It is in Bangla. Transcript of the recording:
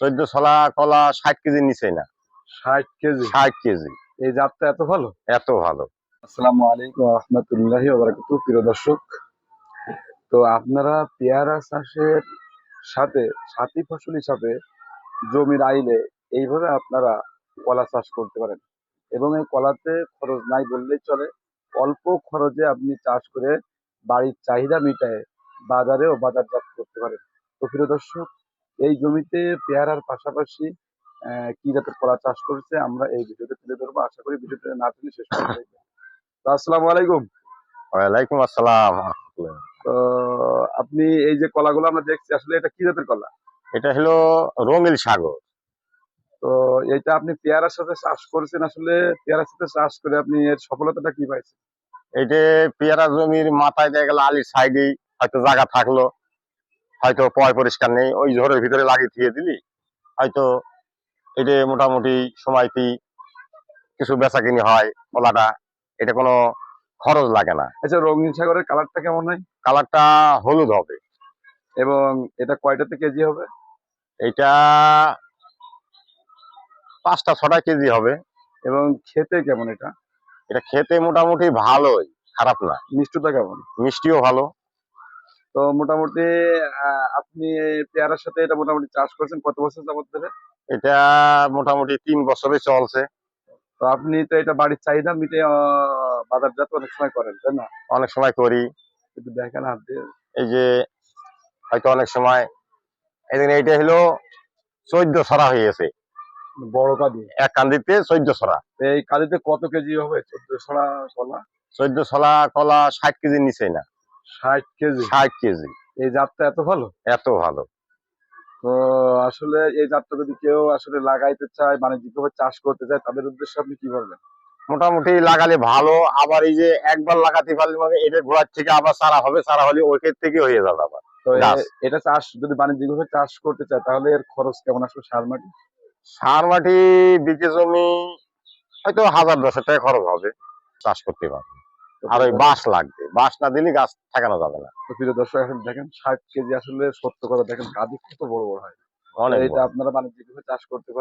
চোদ্দ ছলা কলা ষাট কেজির নিচে না। ষাট কেজি? ষাট কেজি। এই জাতটা এত ভালো? এত ভালো। আসসালামু আলাইকুম রহমতুল্লাহ ওবরাকাতু প্রিয় দর্শক। তো আপনারা পেয়ারা চাষের সাথে সাথী ফসল হিসাবে জমির আইলে এইভাবে আপনারা কলা চাষ করতে পারেন। এবং এই কলাতে খরচ নাই বললেই চলে। অল্প খরচে আপনি চাষ করে বাড়ির চাহিদা মিটায় বাজারেও বাজারজাত করতে পারেন। তো প্রিয় দর্শক এই জমিতে পেয়ারার পাশাপাশি কি জাতের কলা চাষ করেছে আমরা এই ভিডিওতে তুলে ধরবো। আশা করি ভিডিওটা না তুলে শেষ তো আসসালামু আলাইকুম। ওয়ালাইকুম আসসালাম তো আপনি এই যে কলাগুলো আমরা দেখছি আসলে এটা কি জাতের কলা? এটা হলো রঙিল সাগর। তো এটা আপনি পেয়ারার সাথে চাষ করেছেন আসলে পেয়ারার সাথে চাষ করে আপনি এর সফলতাটা কি পাইছেন? এটা পেয়ারা জমির মাথায় দেখা গেল আলির সাইডে হয়তো জায়গা থাকল। হয়তো পয় পরিষ্কার নেই ওই ঝোরের ভিতরে লাগিয়ে দিয়ে দিলি হয়তো এটা মোটামুটি সময়টি কিছু বেচা কিনি হয় কলাটা এটা কোনো খরচ লাগে না। আচ্ছা রঙিন সাগরের কালারটা কেমন হয়? কালারটা হলুদ হবে। এবং এটা কয়টাতে কেজি হবে? এটা পাঁচটা ছটা কেজি হবে। এবং খেতে কেমন এটা? এটা খেতে মোটামুটি ভালোই খারাপ না। মিষ্টতা কেমন? মিষ্টিও ভালো। তো মোটামুটি আপনি পেয়ারার সাথে এটা মোটামুটি চাষ করেছেন কত বছর যাবত ধরে? এটা মোটামুটি তিন বছরে চলছে। তো আপনি তো এটা বাড়ির চাহিদা মিটে বাজারজাত অনেক সময় করেন তাই না? অনেক সময় করি। একটু দেখেন হাত দিয়ে। এই যে হয়তো অনেক সময় এদিন এইটা হলো চোদ্দ ছড়া হয়ে গেছে বড় কাদি? এক কান্দিতে চোদ্দ ছড়া। এই কাদিতে কত কেজি হবে? চোদ্দ ছড়া কলা? চোদ্দ ছড়া কলা ষাট কেজি নিচে না। ষাট কেজি? ষাট কেজি। এই জাতটা এত ভালো? এত ভালো। তো আসলে এই জাতটা যদি কেউ আসলে লাগাইতে চায় বাণিজ্যিকভাবে চাষ করতে চায় তাদের উদ্দেশ্যে আপনি কি বলবেন? মোটামুটি লাগালে ভালো। আবার এই যে একবার লাগাতে পারলে মানে এটা ঘোড়ার থেকে আবার সারা হবে সারা হলে ওই ওইখান থেকে হয়ে যাবে আবার। তো এটা চাষ যদি বাণিজ্যিকভাবে চাষ করতে চায় তাহলে এর খরচ কেমন আসবে সার মাটি? সার মাটি বিঘে জমি হয়তো হাজার দশ টাকা খরচ হবে। চাষ করতে পারবে আর ওই বাঁশ লাগবে। বাঁশ না দিলে গাছ ঠেকানো যাবে না। প্রিয় দর্শক এখন দেখেন ষাট কেজি আসলে সত্য করে দেখেন কাদি কত বড় বড় হয়। এটা। আপনারা বাণিজ্যিকভাবে চাষ করতে পারেন।